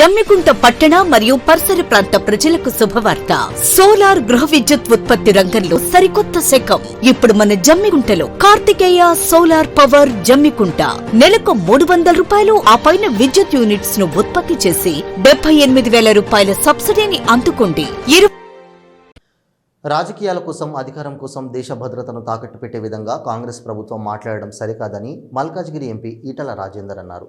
జమ్మికుంట పట్టణ మరియు పరిసర ప్రాంత ప్రజలకు శుభవార్త. సోలార్ గృహ విద్యుత్ ఉత్పత్తి రంగంలో సరికొత్త శకం. ఇప్పుడు మన జమ్మికుంటలో కార్తికేయ సోలార్ పవర్ జమ్మికుంట. నెలకు మూడు వందల రూపాయలు ఆ పైన విద్యుత్ యూనిట్స్ను ఉత్పత్తి చేసి డెబ్బై ఎనిమిది వేల రూపాయల సబ్సిడీని అందుకోండి. రాజకీయాల కోసం అధికారం కోసం దేశ భద్రతను తాకట్టు పెట్టే విధంగా కాంగ్రెస్ ప్రభుత్వం మాట్లాడడం సరికాదని మల్కాజ్గిరి ఎంపీ ఈటల రాజేందర్ అన్నారు.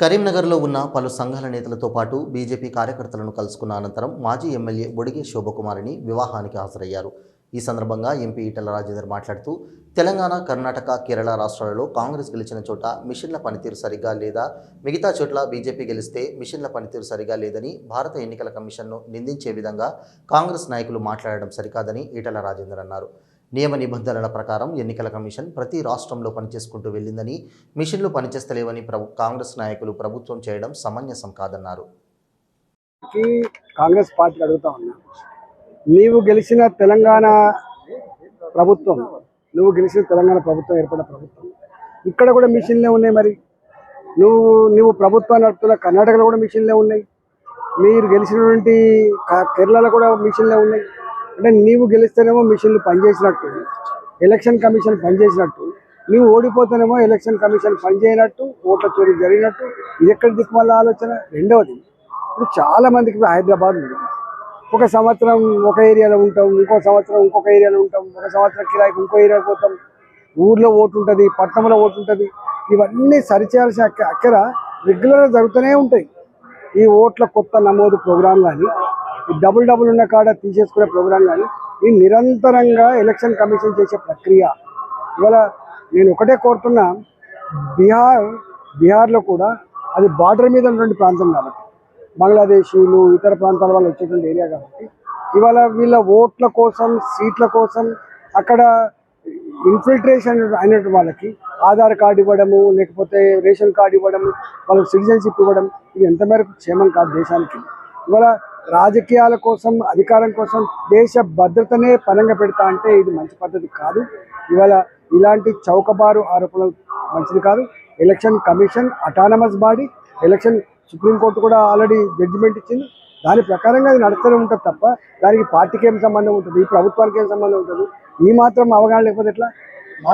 కరీంనగర్లో ఉన్న పలు సంఘాల నేతలతో పాటు బీజేపీ కార్యకర్తలను కలుసుకున్న అనంతరం మాజీ ఎమ్మెల్యే బొడిగే శోభకుమారిని వివాహానికి హాజరయ్యారు. ఈ సందర్భంగా ఎంపీ ఈటల రాజేందర్ మాట్లాడుతూ తెలంగాణ కర్ణాటక కేరళ రాష్ట్రాలలో కాంగ్రెస్ గెలిచిన చోట మిషన్ల పనితీరు సరిగా లేదా మిగతా చోట్ల బీజేపీ గెలిస్తే మిషన్ల పనితీరు సరిగా లేదని భారత ఎన్నికల కమిషన్ను నిందించే విధంగా కాంగ్రెస్ నాయకులు మాట్లాడడం సరికాదని ఈటల రాజేందర్ అన్నారు. నియమ నిబంధనల ప్రకారం ఎన్నికల కమిషన్ ప్రతి రాష్ట్రంలో పనిచేసుకుంటూ వెళ్ళిందని మిషన్లు పనిచేస్తలేవని ప్రభు కాంగ్రెస్ నాయకులు ప్రభుత్వం చేయడం సమంజసం కాదన్నారు. కాంగ్రెస్ పార్టీ అడుగుతా ఉన్నా నీవు గెలిచిన తెలంగాణ ప్రభుత్వం నువ్వు గెలిచిన తెలంగాణ ప్రభుత్వం ఏర్పడిన ప్రభుత్వం ఇక్కడ కూడా మిషన్లే ఉన్నాయి మరి. నువ్వు నువ్వు ప్రభుత్వాన్ని నడుపుతున్న కర్ణాటకలో కూడా మిషన్లే ఉన్నాయి. మీరు గెలిచినటువంటి కేరళలో కూడా మిషన్లే ఉన్నాయి. అంటే నీవు గెలిస్తేనేమో మిషన్లు పనిచేసినట్టు ఎలక్షన్ కమిషన్ పనిచేసినట్టు నీవు ఓడిపోతేనేమో ఎలక్షన్ కమిషన్ పనిచేయనట్టు ఓట్ల చోరీ జరిగినట్టు ఇది ఎక్కడ దిక్కుమల్ల ఆలోచన? రెండవది ఇప్పుడు చాలా మందికి హైదరాబాద్ ఉంది. ఒక సంవత్సరం ఒక ఏరియాలో ఉంటాం ఇంకో సంవత్సరం ఇంకొక ఏరియాలో ఉంటాం ఒక సంవత్సరం కిరాయికి ఇంకో ఏరియాకి పోతాం. ఊర్లో ఓటు ఉంటుంది పట్టణంలో ఓటు ఉంటుంది. ఇవన్నీ సరిచేయాల్సిన అక్క రెగ్యులర్గా జరుగుతూనే ఉంటాయి. ఈ ఓట్ల కొత్త నమోదు ప్రోగ్రాం కానీ డబుల్ డబుల్ ఉన్న కాడ తీసేసుకునే ప్రోగ్రాం కానీ ఈ నిరంతరంగా ఎలక్షన్ కమిషన్ చేసే ప్రక్రియ. ఇవాళ నేను ఒకటే కోరుతున్నా బీహార్ బీహార్లో కూడా అది బార్డర్ మీద ఉన్నటువంటి ప్రాంతం కాబట్టి బంగ్లాదేశీలు ఇతర ప్రాంతాల వాళ్ళు వచ్చేటువంటి ఏరియా కాబట్టి ఇవాళ వీళ్ళ ఓట్ల కోసం సీట్ల కోసం అక్కడ ఇన్ఫిల్ట్రేషన్ అయినటువంటి వాళ్ళకి ఆధార్ కార్డు ఇవ్వడము లేకపోతే రేషన్ కార్డు ఇవ్వడము వాళ్ళకి సిటిజన్షిప్ ఇవ్వడం ఇది ఎంతమేరకు క్షేమం కాదు దేశానికి. ఇవాళ రాజకీయాల కోసం అధికారం కోసం దేశ భద్రతనే పనంగా పెడతా అంటే ఇది మంచి పద్ధతి కాదు. ఇవాళ ఇలాంటి చౌకబారు ఆరోపణలు మంచిది కాదు. Election commission autonomous body election supreme court కూడా ఆల్రెడీ జడ్జిమెంట్ ఇచ్చింది. దాని ప్రకారంగా అది నడుస్తూనే ఉంటుంది తప్ప దానికి పార్టీకి ఏం సంబంధం ఉంటుంది? ఈ ప్రభుత్వానికి ఏం సంబంధం ఉంటుంది? ఈ మాత్రం అవగాహన లేకపోతే ఎట్లా?